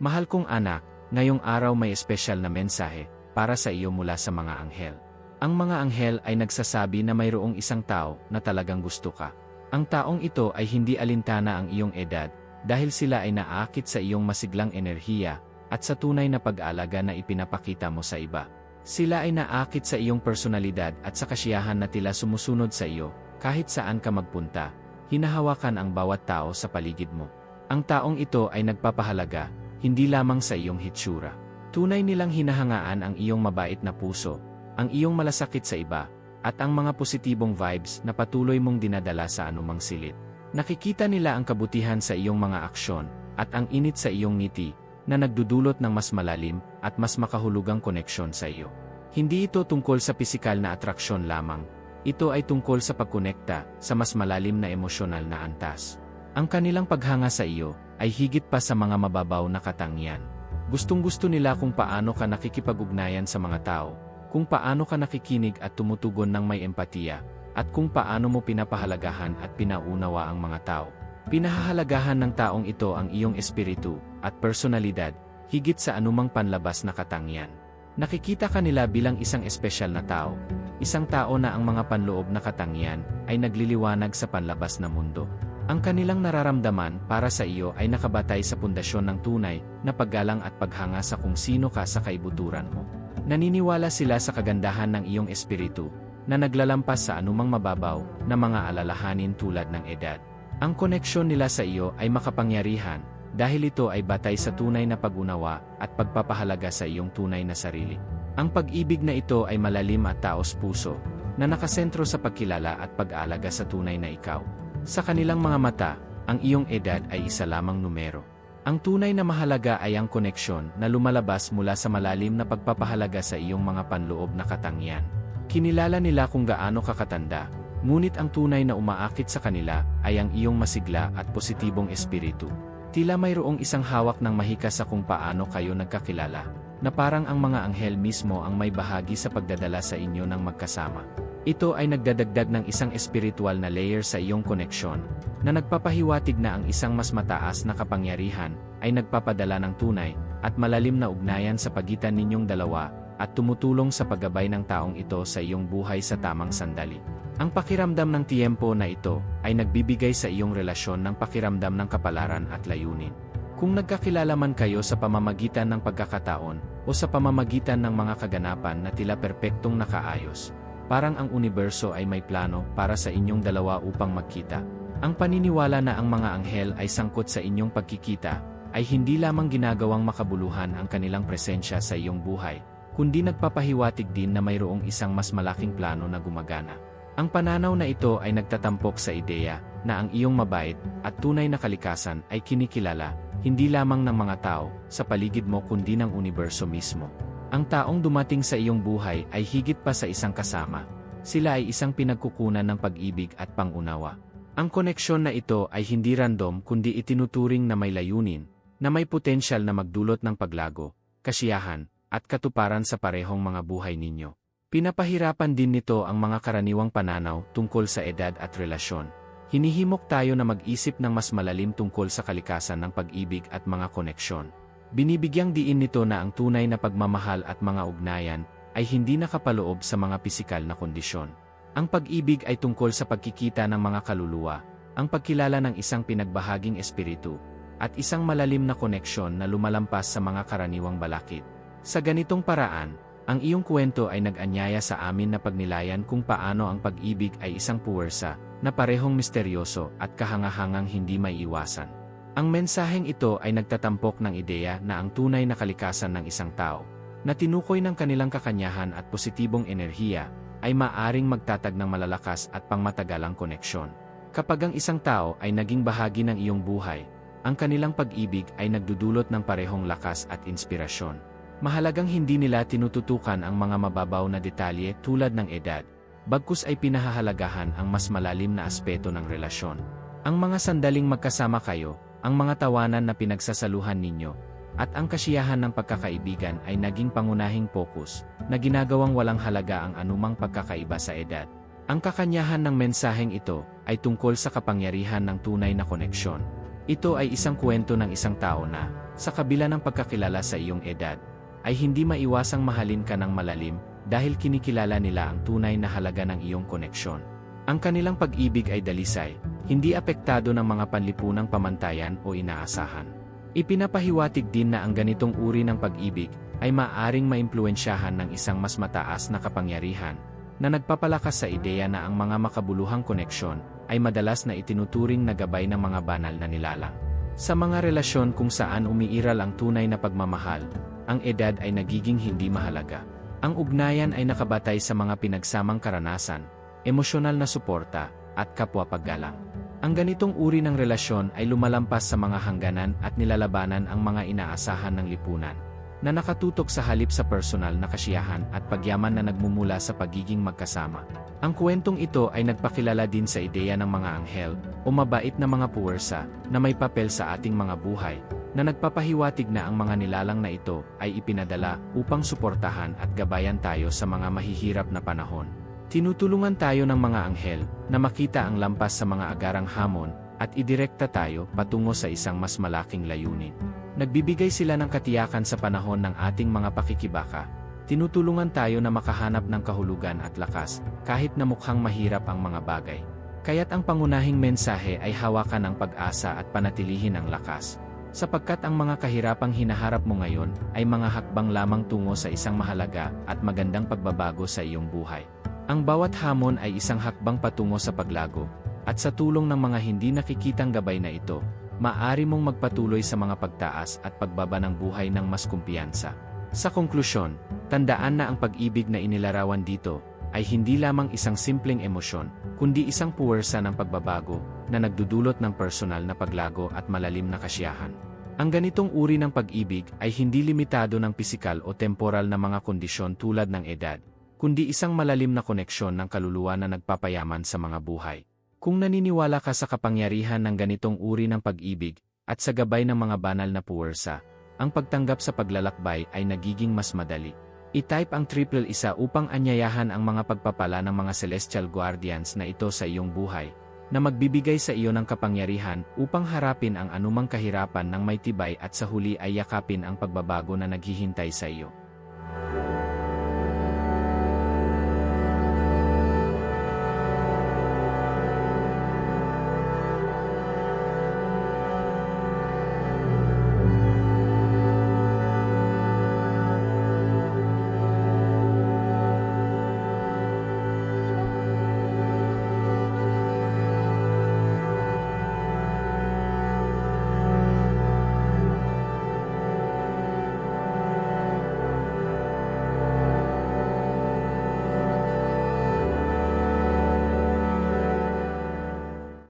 Mahal kong anak, ngayong araw may espesyal na mensahe para sa iyo mula sa mga anghel. Ang mga anghel ay nagsasabi na mayroong isang tao na talagang gusto ka. Ang taong ito ay hindi alintana ang iyong edad dahil sila ay naaakit sa iyong masiglang enerhiya at sa tunay na pag-aalaga na ipinapakita mo sa iba. Sila ay naakit sa iyong personalidad at sa kasiyahan na tila sumusunod sa iyo kahit saan ka magpunta. Hinahawakan ang bawat tao sa paligid mo. Ang taong ito ay nagpapahalaga hindi lamang sa iyong hitsura. Tunay nilang hinahangaan ang iyong mabait na puso, ang iyong malasakit sa iba, at ang mga positibong vibes na patuloy mong dinadala sa anumang silid. Nakikita nila ang kabutihan sa iyong mga aksyon, at ang init sa iyong ngiti, na nagdudulot ng mas malalim at mas makahulugang koneksyon sa iyo. Hindi ito tungkol sa pisikal na atraksyon lamang, ito ay tungkol sa pagkonekta sa mas malalim na emosyonal na antas. Ang kanilang paghanga sa iyo ay higit pa sa mga mababaw na katangian. Gustong-gusto nila kung paano ka nakikipag-ugnayan sa mga tao, kung paano ka nakikinig at tumutugon ng may empatiya, at kung paano mo pinapahalagahan at pinaunawa ang mga tao. Pinahahalagahan ng taong ito ang iyong espiritu at personalidad, higit sa anumang panlabas na katangian. Nakikita ka nila bilang isang espesyal na tao, isang tao na ang mga panloob na katangian ay nagliliwanag sa panlabas na mundo. Ang kanilang nararamdaman para sa iyo ay nakabatay sa pundasyon ng tunay na paggalang at paghanga sa kung sino ka sa kaibuturan mo. Naniniwala sila sa kagandahan ng iyong espiritu na naglalampas sa anumang mababaw na mga alalahanin tulad ng edad. Ang koneksyon nila sa iyo ay makapangyarihan dahil ito ay batay sa tunay na pag-unawa at pagpapahalaga sa iyong tunay na sarili. Ang pag-ibig na ito ay malalim at taos puso na nakasentro sa pagkilala at pag-alaga sa tunay na ikaw. Sa kanilang mga mata, ang iyong edad ay isa lamang numero. Ang tunay na mahalaga ay ang koneksyon na lumalabas mula sa malalim na pagpapahalaga sa iyong mga panloob na katangian. Kinilala nila kung gaano kakatanda, ngunit ang tunay na umaakit sa kanila ay ang iyong masigla at positibong espiritu. Tila mayroong isang hawak ng mahika sa kung paano kayo nagkakilala, na parang ang mga anghel mismo ang may bahagi sa pagdadala sa inyo ng magkasama. Ito ay nagdadagdag ng isang espiritual na layer sa iyong koneksyon, na nagpapahiwatig na ang isang mas mataas na kapangyarihan ay nagpapadala ng tunay at malalim na ugnayan sa pagitan ninyong dalawa at tumutulong sa paggabay ng taong ito sa iyong buhay sa tamang sandali. Ang pakiramdam ng tiempo na ito ay nagbibigay sa iyong relasyon ng pakiramdam ng kapalaran at layunin. Kung nagkakilala man kayo sa pamamagitan ng pagkakataon o sa pamamagitan ng mga kaganapan na tila perpektong nakaayos, parang ang universo ay may plano para sa inyong dalawa upang magkita. Ang paniniwala na ang mga anghel ay sangkot sa inyong pagkikita, ay hindi lamang ginagawang makabuluhan ang kanilang presensya sa iyong buhay, kundi nagpapahiwatig din na mayroong isang mas malaking plano na gumagana. Ang pananaw na ito ay nagtatampok sa ideya na ang iyong mabait at tunay na kalikasan ay kinikilala, hindi lamang ng mga tao sa paligid mo kundi ng universo mismo. Ang taong dumating sa iyong buhay ay higit pa sa isang kasama. Sila ay isang pinagkukunan ng pag-ibig at pangunawa. Ang koneksyon na ito ay hindi random kundi itinuturing na may layunin, na may potensyal na magdulot ng paglago, kasiyahan, at katuparan sa parehong mga buhay ninyo. Pinapahirapan din nito ang mga karaniwang pananaw tungkol sa edad at relasyon. Hinihimok tayo na mag-isip ng mas malalim tungkol sa kalikasan ng pag-ibig at mga koneksyon. Binibigyang diin nito na ang tunay na pagmamahal at mga ugnayan ay hindi nakapaloob sa mga pisikal na kondisyon. Ang pag-ibig ay tungkol sa pagkikita ng mga kaluluwa, ang pagkilala ng isang pinagbahaging espiritu, at isang malalim na koneksyon na lumalampas sa mga karaniwang balakid. Sa ganitong paraan, ang iyong kwento ay nag-anyaya sa amin na pagnilayan kung paano ang pag-ibig ay isang puwersa na parehong misteryoso at kahangahangang hindi may iwasan. Ang mensaheng ito ay nagtatampok ng ideya na ang tunay na kalikasan ng isang tao, na tinukoy ng kanilang kakanyahan at positibong enerhiya, ay maaring magtatag ng malalakas at pangmatagalang koneksyon. Kapag ang isang tao ay naging bahagi ng iyong buhay, ang kanilang pag-ibig ay nagdudulot ng parehong lakas at inspirasyon. Mahalagang hindi nila tinututukan ang mga mababaw na detalye tulad ng edad, bagkus ay pinahahalagahan ang mas malalim na aspeto ng relasyon. Ang mga sandaling magkasama kayo, ang mga tawanan na pinagsasaluhan ninyo, at ang kasiyahan ng pagkakaibigan ay naging pangunahing pokus, na ginagawang walang halaga ang anumang pagkakaiba sa edad. Ang kakanyahan ng mensaheng ito ay tungkol sa kapangyarihan ng tunay na koneksyon. Ito ay isang kwento ng isang tao na, sa kabila ng pagkakilala sa iyong edad, ay hindi maiwasang mahalin ka ng malalim dahil kinikilala nila ang tunay na halaga ng iyong koneksyon. Ang kanilang pag-ibig ay dalisay, hindi apektado ng mga panlipunang pamantayan o inaasahan. Ipinapahiwatig din na ang ganitong uri ng pag-ibig ay maaring maimpluensyahan ng isang mas mataas na kapangyarihan na nagpapalakas sa ideya na ang mga makabuluhang koneksyon ay madalas na itinuturing na gabay ng mga banal na nilalang. Sa mga relasyon kung saan umiiral ang tunay na pagmamahal, ang edad ay nagiging hindi mahalaga. Ang ugnayan ay nakabatay sa mga pinagsamang karanasan, emosyonal na suporta, at kapwa paggalang. Ang ganitong uri ng relasyon ay lumalampas sa mga hangganan at nilalabanan ang mga inaasahan ng lipunan, na nakatutok sa halip sa personal na kasiyahan at pagyaman na nagmumula sa pagiging magkasama. Ang kwentong ito ay nagpakilala din sa ideya ng mga anghel o mabait na mga puwersa na may papel sa ating mga buhay, na nagpapahiwatig na ang mga nilalang na ito ay ipinadala upang suportahan at gabayan tayo sa mga mahihirap na panahon. Tinutulungan tayo ng mga anghel na makita ang lampas sa mga agarang hamon at idirekta tayo patungo sa isang mas malaking layunin. Nagbibigay sila ng katiyakan sa panahon ng ating mga pakikibaka. Tinutulungan tayo na makahanap ng kahulugan at lakas kahit na mukhang mahirap ang mga bagay. Kaya't ang pangunahing mensahe ay hawakan ang pag-asa at panatilihin ang lakas. Sapagkat ang mga kahirapang hinaharap mo ngayon ay mga hakbang lamang tungo sa isang mahalaga at magandang pagbabago sa iyong buhay. Ang bawat hamon ay isang hakbang patungo sa paglago, at sa tulong ng mga hindi nakikitang gabay na ito, maaari mong magpatuloy sa mga pagtaas at pagbaba ng buhay ng mas kumpiyansa. Sa konklusyon, tandaan na ang pag-ibig na inilarawan dito ay hindi lamang isang simpleng emosyon, kundi isang puwersa ng pagbabago na nagdudulot ng personal na paglago at malalim na kasiyahan. Ang ganitong uri ng pag-ibig ay hindi limitado ng pisikal o temporal na mga kondisyon tulad ng edad, kundi isang malalim na koneksyon ng kaluluwa na nagpapayaman sa mga buhay. Kung naniniwala ka sa kapangyarihan ng ganitong uri ng pag-ibig at sa gabay ng mga banal na puwersa, ang pagtanggap sa paglalakbay ay nagiging mas madali. I-type ang triple isa upang anyayahan ang mga pagpapala ng mga celestial guardians na ito sa iyong buhay, na magbibigay sa iyo ng kapangyarihan upang harapin ang anumang kahirapan ng may tibay at sa huli ay yakapin ang pagbabago na naghihintay sa iyo.